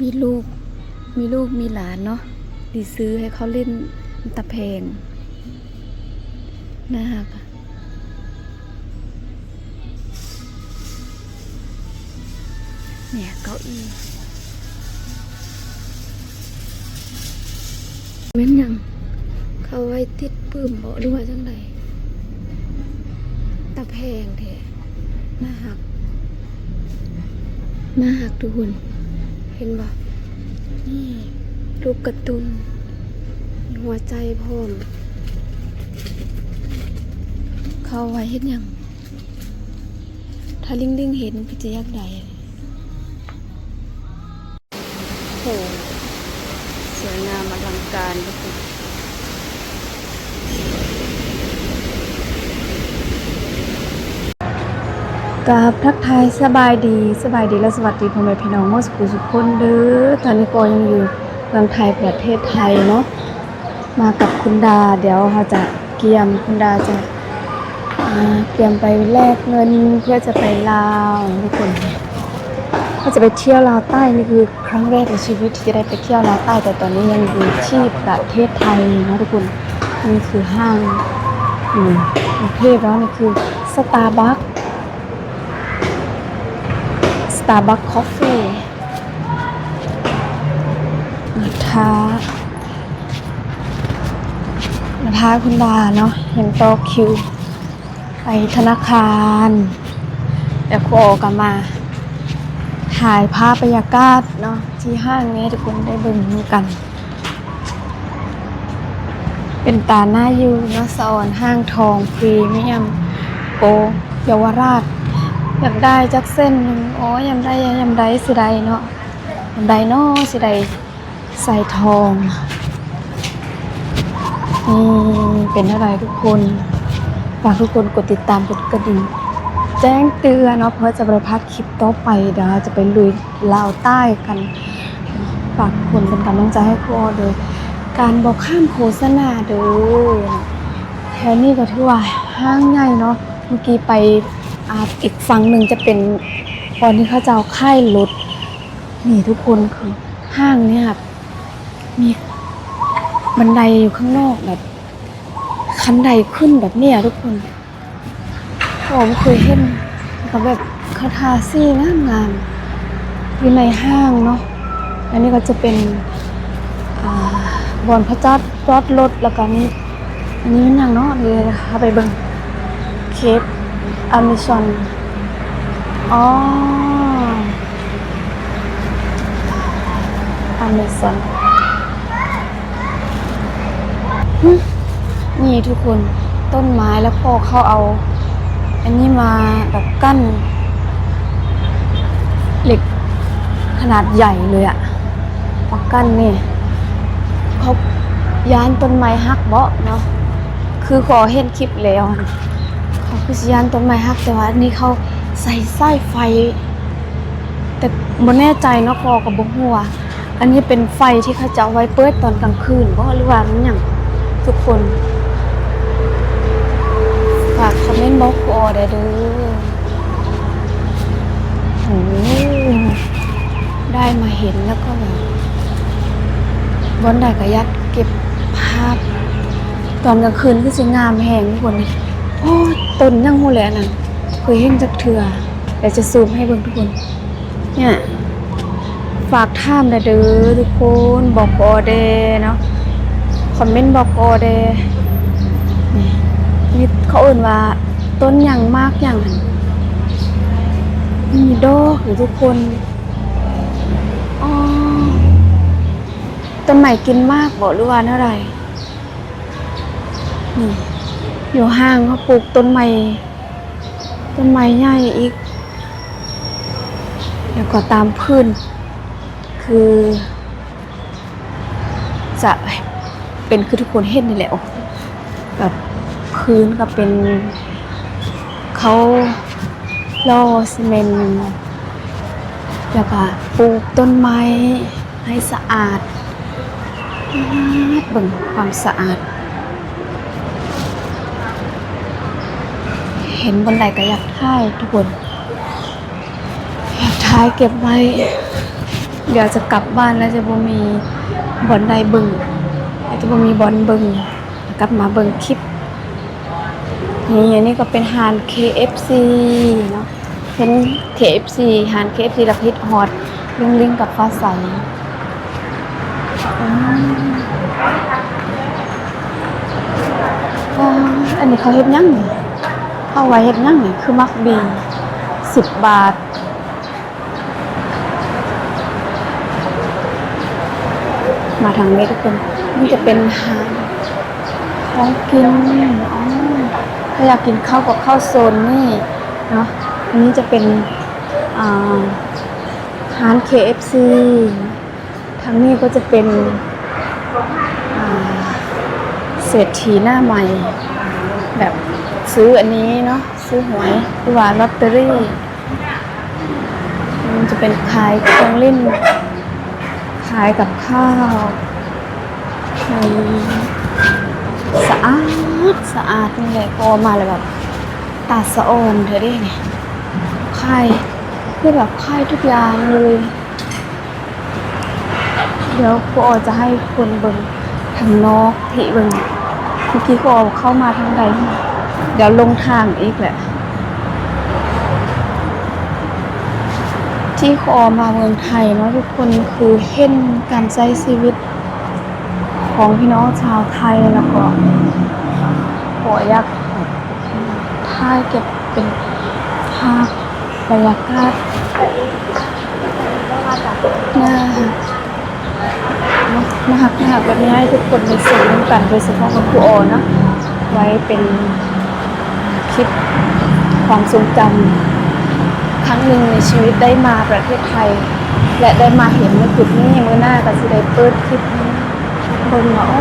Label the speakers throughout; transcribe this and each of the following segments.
Speaker 1: มีลูก มีลูกมีหลานเนาะดีซื้อให้เขาเล่นตะแพงน่ารักเนี่ยเก้าอี้แม่นยัง เขาไว้ติดปื้มบ่หรือว่าจังไดตะแพงแท้น่าหักน่าหักทุกคน เห็นบ่นี่ลูกการะตุน หัวใจพร้อม เขาไว้เห็นยัง ถ้าลิงลิงเห็นก็จะยากได้โหสวยงามอลังการทุกคน กราบทักทายสบายดีสบายดีและสวัสดีพ่อแม่พี่น้องมอสกุสุคนเด้อตอนนี้ก็ยังอยู่เมืองไทยประเทศไทยเนาะมากับคุณดา เดี๋ยวเราจะเกียมคุณดาจะอ่าเกียมไปแลกเงินเพื่อจะไปลาวทุกคนก็จะไปเที่ยวลาวใต้นี่คือครั้งแรกในชีวิตที่จะได้ไปเที่ยวลาวใต้ แต่ตอนนี้ยังอยู่ที่ประเทศไทยเนาะทุกคนนี่คือห้างอืมกรุงเทพแล้วนี่คือสตาร์บัค Starbucks Coffee มาท้ามาท้าคุณดาเนาะเห็นต่อคิว ไปธนาคาร เดี๋ยวครูโออกลับมา ถ่ายภาพบรรยากาศเนาะที่ห้างนี้ทุกคนได้เบิ่งกัน เป็นตาหน้ายูเนาะสอนห้างทองพรีเมียมโกเยาวราช อยากได้จักเส้นหนึ่งอ๋อยำได้ยำได้สิได้เนาะยำได้เนาะสิได้ใส่ทองนี่เป็นอะไรทุกคนฝากทุกคนกดติดตามกดกระดิ่งแจ้งเตือนเนาะเพื่อจะไปพัดคลิปต่อไปเดี๋ยวจะไปลุยลาวใต้กันฝากคนเป็นกำลังใจให้ครูออโดยการบอกข้ามโฆษณาเด้อแถวนี้ก็ถือว่าห้างใหญ่เนาะเมื่อกี้ไป อาอีกฝั่งหนึ่งจะเป็นตอนที่เขาจะเอาค่ายรถนี่ทุกคนคือห้างเนี่ยครับมีบันไดอยู่ข้างนอกแบบคันไดขึ้นแบบเนี้ยทุกคนผมเคยเห็นกับแบบคาทาซี่งามงามอยู่ในห้างเนาะอันนี้ก็จะเป็นอบอนพระจัดรถรถแล้วก็นี่อันนี้มันอย่างเนาะเดี๋ยวเราไปเบิ่งเคป อเมซอนอ๋ออเมซอนนี่ทุกคนต้นไม้แล้วพ่อเขาเอา อันนี้มาแบบกั้น เหล็กขนาดใหญ่เลยอะมากั้นนี่เขายานต้นไม้ฮักเบาะเนาะคือขอเห็นคลิปแล้วอะ เขาคือสิยานต้นไม้ฮักแต่ว่าอันนี้เขาใส่สายไฟ แต่บ่แน่ใจเนาะพอกับบ่ฮู้ว่าอันนี้เป็นไฟที่เขาจะเอาไว้เปิดตอนกลางคืนบ่หรือว่ามันหยังทุกคนฝากคอมเมนต์บอกกูออได้เด้อโอ้ได้มาเห็นแล้วก็แบบบอนได้ก็ยากเก็บภาพ ตอนกลางคืนคือสิงามแหงทุกคนโอ้ ต้นยังหูแหละนั่นเคยเห็นจักเถื่อเดี๋ยวจะซูมให้เบิ่งทุกคน เนี่ย ฝากท่ามนะเด้อทุกคนบอกออเดเนาะคอมเมนต์บอกออเดนี่นี่เขาเอ่นว่าต้นหยังมากหยังหั่นมีดอกอยู่ทุกคนอ๋อต้นใหม่กินมากบอกหรือว่าเท่าไหร่นี่ อยู่ห้างเขาปลูกต้นไม้ต้นไม้ใหญ่อีก แล้วก็ตามพื้น คือจะเป็นคือทุกคนเห็นนี่แหละแบบพื้นก็เป็นเขาล่อซีเมนต์แล้วก็ปลูกต้นไม้ให้สะอาดเบิ่งความสะอาด เห็นบนไหนก็อยากถ่ายทุกคนอยากถ่ายเก็บไว้ เดี๋ยวจะกลับบ้านแล้วจะบ่มีบอลใดเบึงจะบ่มีบอลเบึงกลับมาเบิ่งคลิปนี่อันนี้ก็เป็นฮาน KFC เนาะเป็น KFC ฮาน KFC รับฮิตฮอตลิงลิงกับฟ้าใสอันนี้เขาเฮ็ดยังนี่ เขาไว้เฮ็ดยังนี่คือมักบีสิบบาท มาทางนี้ทุกคนนี่จะเป็นฮานของกินอ๋อถ้าอยากกินข้าวกับข้าวโซนนี่เนาะอันนี้จะเป็นอ่าฮาน KFC ทางนี้ก็จะเป็นเศรษฐีหน้าใหม่ ซื้ออันนี้เนาะซื้อหวยหรือว่าลอตเตอรี่มันจะเป็นขายเครื่องเล่นขายกับข้าวสะอาดสะอาดนี่แหละพอมาเลยแบบตาสะออนเธอได้ไงไข่คือแบบไข่ทุกอย่างเลย เดี๋ยวครูอจะให้คนเบิ่งทางนอกที่เบิ่งเมื่อกี้ครูออเข้ามาทางใด เดี๋ยวลงทางอีกแหละ ที่คอมาเมืองไทยเนาะทุกคนคือเห็นการใช้ชีวิต ของพี่น้องชาวไทยแล้วก็ขออยากถ่ายเก็บเป็นภาพบรรยากาศน่าน่าหักน่าหักแบบนี้ให้ทุกคนมีส่วนร่วมกันโดยเฉพาะกับครูออนะไว้เป็น คลิปความทรงจำครั้งหนึ่งในชีวิตได้มาประเทศไทย และได้มาเห็นในจุดนี้เมื่อหน้าก็สิได้เปิดคลิปนี้เบิ่งว่าโอ้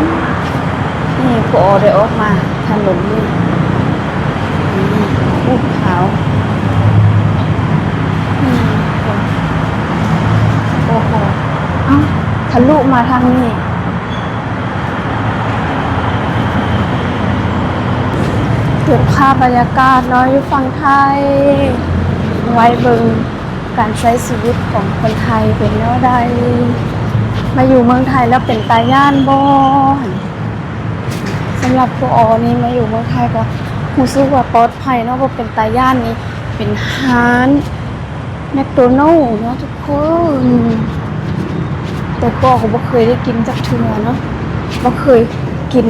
Speaker 1: นี่พอได้ออกมาถนนนี่นี่ภูเขาอืมโอ้โหเอ้าทะลุมาทางนี้ เก็บภาพบรรยากาศเนาะอยู่ฝั่งไทย ไว้เบิงการใช้ชีวิตของคนไทยเป็นแนวใดมาอยู่เมืองไทยแล้วเป็นตาย่านบ่สำหรับพวกออนี่มาอยู่เมืองไทยก็รู้สึกว่าปลอดภัยเนาะเพราะเป็นตาย่านนี้เป็นร้านแมคโดนัลล์เนาะทุกคนแต่ก็ก็บ่เคยได้กินจักเทื่อเนาะบ่เคยกิน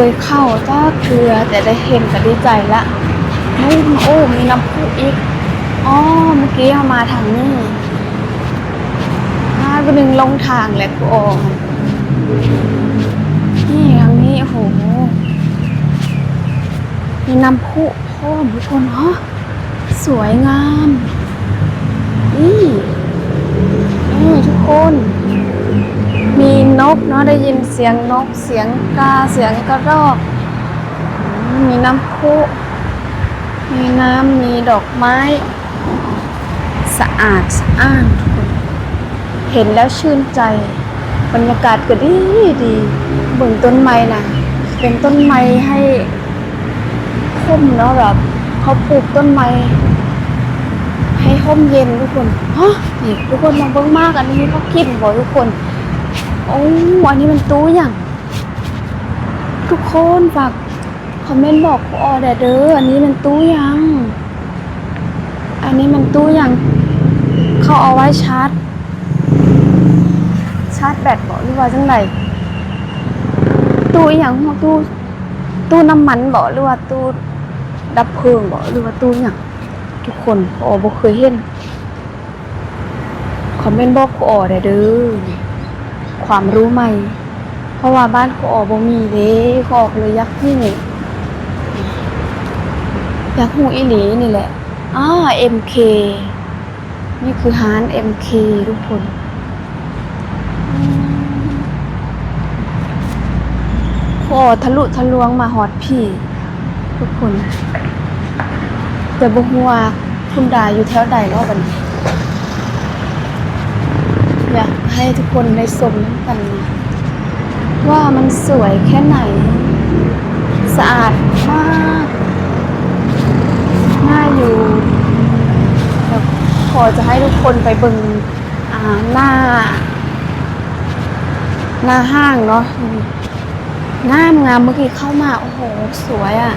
Speaker 1: เคยเข้าจ้าเกลือแต่ได้เห็นก็ดีใจละนู่นโอ้ มีน้ำพุอีก อ๋อ เมื่อกี้เอามาทางนี้ถ้าวันหนึ่งลงทางแหละกูออกนี่ทางนี้ โอ้โห มีน้ำพุพ่อมทุกคนฮะสวยงามนี่ นี่ทุกคน มีนกเนาะได้ยินเสียงนกเสียงกาเสียงกระรอก มีน้ำพุมีน้ำมีดอกไม้ สะอาดสะอ้านทุกคนเห็นแล้วชื่นใจ บรรยากาศก็ดีดีเบิ่งต้นไม้นะเป็นต้นไม้ให้ร่มเนาะแบบเขาปลูกต้นไม้ ให้ร่มเย็นทุกคนฮะนี่ทุกคนมาเบิ่งมากอันนี้เขาคิดบอกทุกคนโอ้อันนี้มันตู้อย่างทุกคนฝากคอมเมนต์บอกออเดเด้ออันนี้มันตู้ยัง อันนี้มันตู้ยังเขาเอาไว้ชาร์จ ชาร์จแบตบอกหรือว่าจังไหนตู้อหย่างของตู้ตู้น้ำมันบอกหรือว่าตู้ดับเพลิงบอกหรือว่าตู้อย่าง ทุกคนออบ่เคยเห็นคอมเมนต์บอกออเด้อความรู้ใหม่ เพราะว่าบ้านก็ออบ่มีเด้ก็ออกเลยยักษ์นี่ยักษ์หูอีหลีนี่แหละอ่า MK นี่คือฮาน MK ทุกคนอืมก็อทะลุทะลวงมาฮอดพี่ ทุกคน แต่บ่ฮู้ว่าคุณดาอยู่แถวใดเนาะบัดนี้อยากให้ทุกคนได้ชมน้ำกัน ว่ามันสวยแค่ไหน สะอาดมากน่าอยู่แบบพออจะให้ทุกคนไปเบิ่งอ่าหน้า หน้าห้างเนาะหน้างามเมื่อกี้เข้ามา โอ้โห สวยอะ่ะ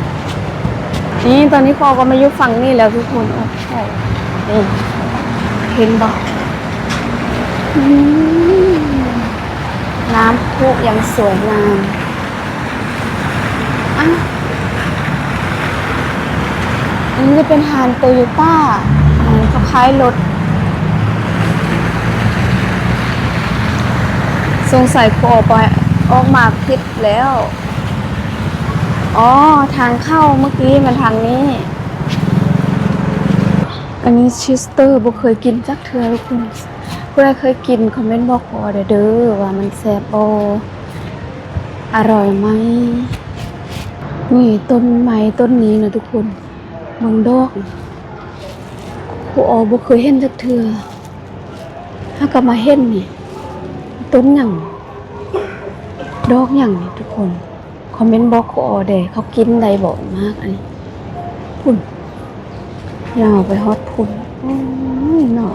Speaker 1: นี่ตอนนี้พอก็มายุฝั่งนี่แล้วทุกคนโอ้โหนี่เห็นบอกน้ำพุยังสวยงามอะอันนี้จะเป็นฮานโตโยต้าคล้ายรถ สงสัยกูออกไปออกมาผิดแล้ว อ๋อ ทางเข้าเมื่อกี้มันทางนี้ อันนี้ชิสเตอร์บ่เคยกินจักเทือทุกคนผู้ใดเคยกินคอมเมนต์บอกขอเด้อเด้อว่ามันแซ่บบ่อร่อยไหมนี่ต้นไม้ต้นนี้นะทุกคนเมืองดอกครูออบ่เคยเห็นจักเทือถ้าก็มาเห็นนี่ต้นหยังดอกหยังนี่ทุกคน อมเมนต์บอกครูออเด้เขากินได้บ่มากอันนี้พุ่นยาวไปฮอดพุ่นโอ้ยเนาะ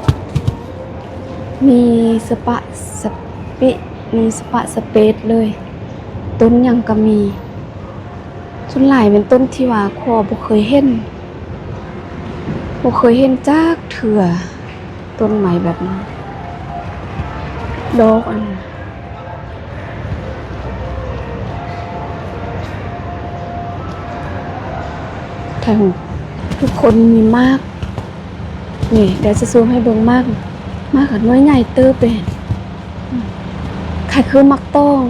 Speaker 1: มีสปะสปิมีสปะสเปซเลย ต้นหยังก็มีส่วนหลายเป็นต้นที่ว่าครูออบ่เคยเห็นบ่เคยเห็นจักเถื่อต้นไม้แบบนี้ดอกอัน ทางทุกคนมีมาก นี่เดี๋ยวจะซูมให้เบิ่งมาก มากกับน้อยใหญ่เตอร์เป็นใครคือมักต้อง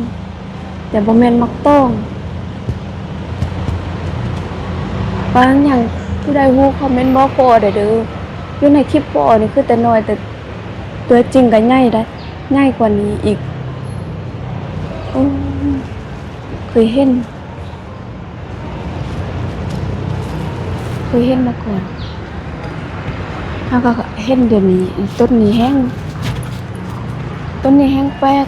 Speaker 1: แต่บ่แม่นมักต้องบางอย่างผู้ใดฮู้คอมเมนต์บอกพอเด้อเด้ออยู่ในคลิปพอนี่คือแต่น้อยแต่ตัวจริงก็ใหญ่ได้ง่ายกว่านี้อีกอเคยเห็น เค ยเห็นมาก่อนแล้วก็เห็นเดี๋ยวนี้ต้นนี้แห้ง ต้นนี้แห้งแป๊ก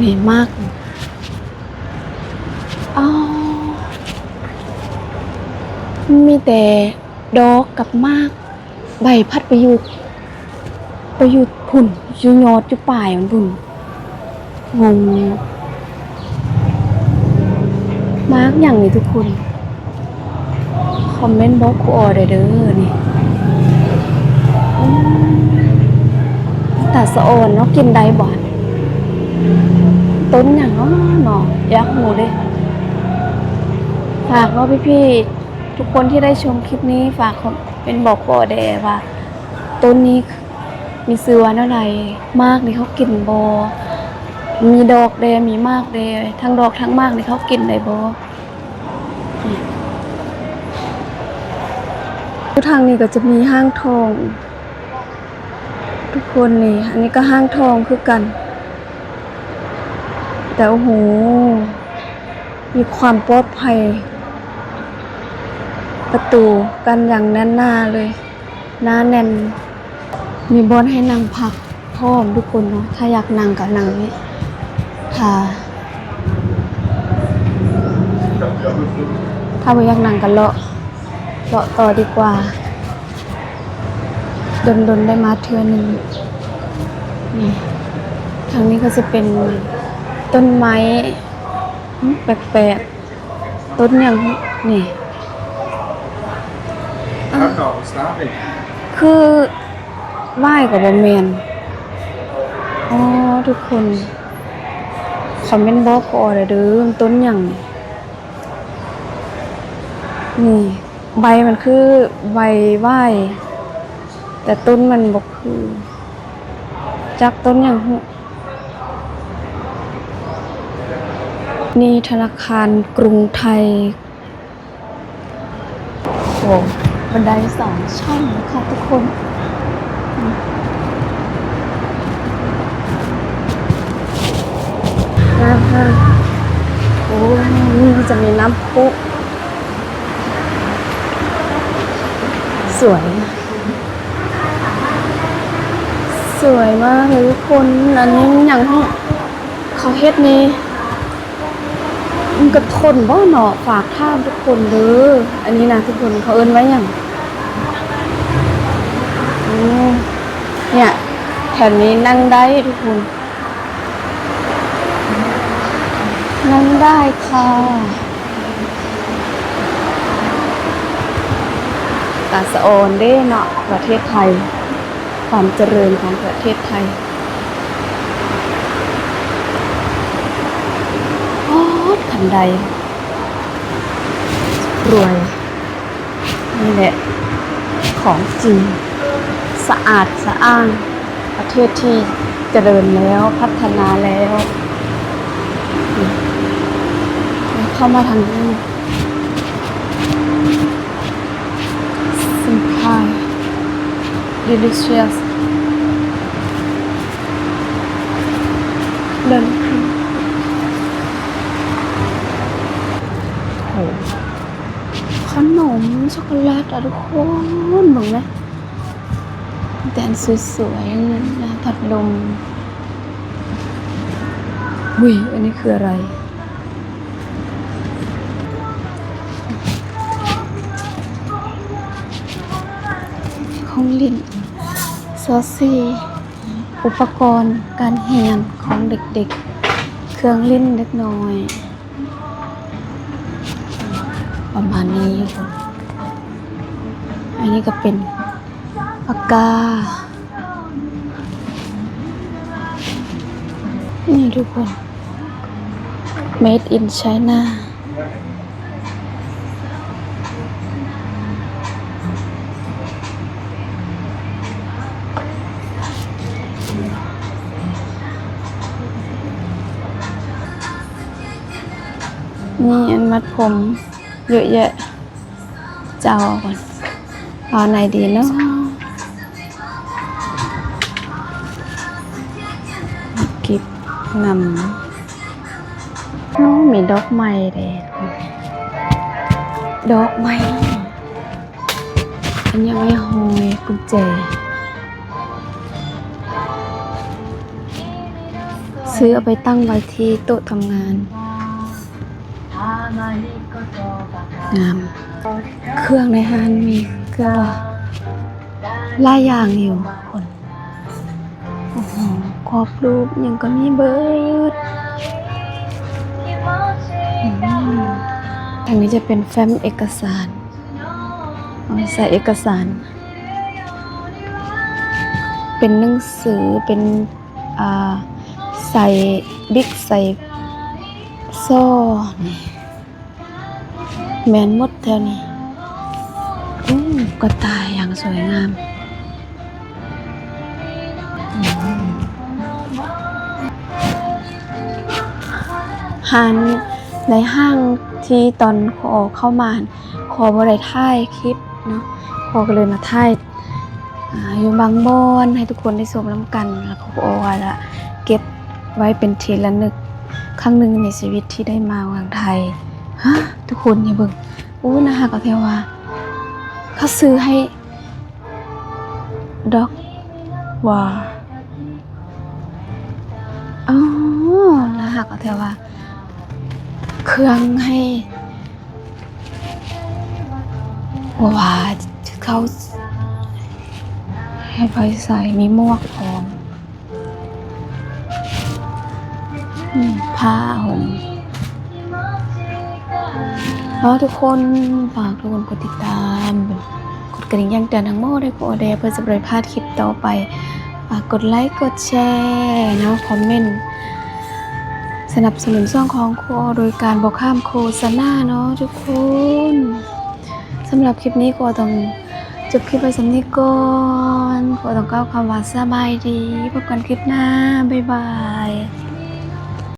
Speaker 1: นี่มากอ๋อมีแต่ดอกกับมาก ใบพัดไปอยู่ไปอยู่พุ่นอยู่ยอดอยู่ปลายมันพุ่นงงมากอย่างนี้ทุกคน คอมเมนต์บอกครูออได้เด้อนี่ต่สะโอนเนาะกินได้บ่นต้นอย่างเนาะเนาะอยากหมูเด้ฝากเนาะพี่ๆทุกคนที่ได้ชมคลิปนี้ ฝากเป็นบอกครูออได้ว่าต้นนี้มีซื้อว่าอะไรมากนี่เขากินบอมีดอกเดมีมากเดทั้งดอกทั้งมากนี่เขากินได้บอ ทุกทางนี้ก็จะมีห้างทอง ทุกคนนี่อันนี้ก็ห้างทองคือกัน แต่โอ้โห มีความปลอดภัย ประตูกันอย่างแน่นหน้าเลยหน้าแน่น มีบอนให้นั่งพักพร้อมทุกคนเนาะถ้าอยากนั่งก็นั่งนี่ถ้าถ้าไม่อยากนั่งก็เลาะ เลาะต่อดีกว่าดนดนๆได้มาเทือหนึ่งนี่ทางนี้ก็จะเป็นต้นไม้หึแปลกๆ ต้นอย่างนี่
Speaker 2: Kakao, snap ik.
Speaker 1: คือไหว้กับบอมเมนอ๋อทุกคนคอมเมนต์บอกก่อนเด้อต้นอย่างนี่ ใบมันคือใบไหวแต่ต้นมันบอกคือจักต้นอย่างหุนี่ธนาคารกรุงไทยโอ้บันไดสองช่องนะคะทุกคนนะคะโอ้นี่จะมีน้ำพุ สวย สวยมากเลยทุกคน อันนี้อย่างเขาเฮ็ดนี่มันกระทนบ่าหนอฝากท่าทุกคนเด้ออันนี้นะทุกคนเขาเอิ้นไว้อย่างเนี่ยแถวนี้นั่งได้ทุกคน นั่งได้ค่ะาสะโอนเด้เนาะประเทศไทย ความเจริญของประเทศไทยโอ้ขันใด รวย นี่แหละ ของจริง สะอาดสะอ้าน ประเทศที่เจริญแล้วพัฒนาแล้วนี่แล้วเข้ามาทางนี้ delicious เดินขึ้นโอ้ขนมช็อกโกแลตอะทุกคนมองไหมแดนสวยๆนะผัดลมอุ้ยอันนี้คืออะไรของลิน ซอสซีอุปกรณ์การเรียนของเด็กๆ เครื่องลิ้นเล็กน้อย ประมาณนี้ค่ะอันนี้ก็เป็นปากกา นี่ทุกคน made in China นี่อันมัดผมเยอะแยะจะเอาก่อนเอาไหนดีเนาะกิบนำโอ้มีดอกไม้เลยดอกไม้อันยังไม่หอยกุญแจซื้อเอาไปตั้งไว้ที่โต๊ะทำงาน งาม เครื่องในห้างมีเครื่องหลายอย่างอยู่คนโอ้โหครอบรูปยังก็มีเบิร์ดอืมทางนี้จะเป็นแฟ้มเอกสารเอาไว้ใส่เอกสาร เป็นหนังสือเป็นอ่าใส่บิ๊กใส่โซ่นี่ แมนมดแถวนี้อู้กระต่ายอย่างสวยงามหันในห้างที่ตอนขอเข้ามาขอบริถ่ายคลิปเนาะขอก็เลยมาถ่ายอยู่บางบอนให้ทุกคนได้ชมน้ำกัน แล้วขาก็บอวาละเก็บไว้เป็นทีละนึกครั้งหนึ่งในชีวิตที่ได้มาเมืองไทย ฮะทุกคนอย่าเบิ่งอู้นะฮะก็เทวาเขาซื้อให้ด็อกว่าอ๋อนะฮะก็เทวาเครื่องให้ว่าเขาให้ไปใส่มีหมวกพร้อมอืมผ้าห่ม แล้วทุกคนฝากทุกคนกดติดตามกดกระดิ่งแจ้งเตือนทั้งหมดให้กูออเดเพื่อจะไม่พลาดคลิปต่อไปฝากกดไลค์กดแชร์นะคอมเมนต์สนับสนุนช่องของครูออโดยการบอกข้ามโฆษณาเนาะทุกคนสำหรับคลิปนี้ก็ต้องจบคลิปไปสำนีก่อนก็ต้องก้าวคำว่าสบายดีพบกันคลิปหน้า บ๊ายบาย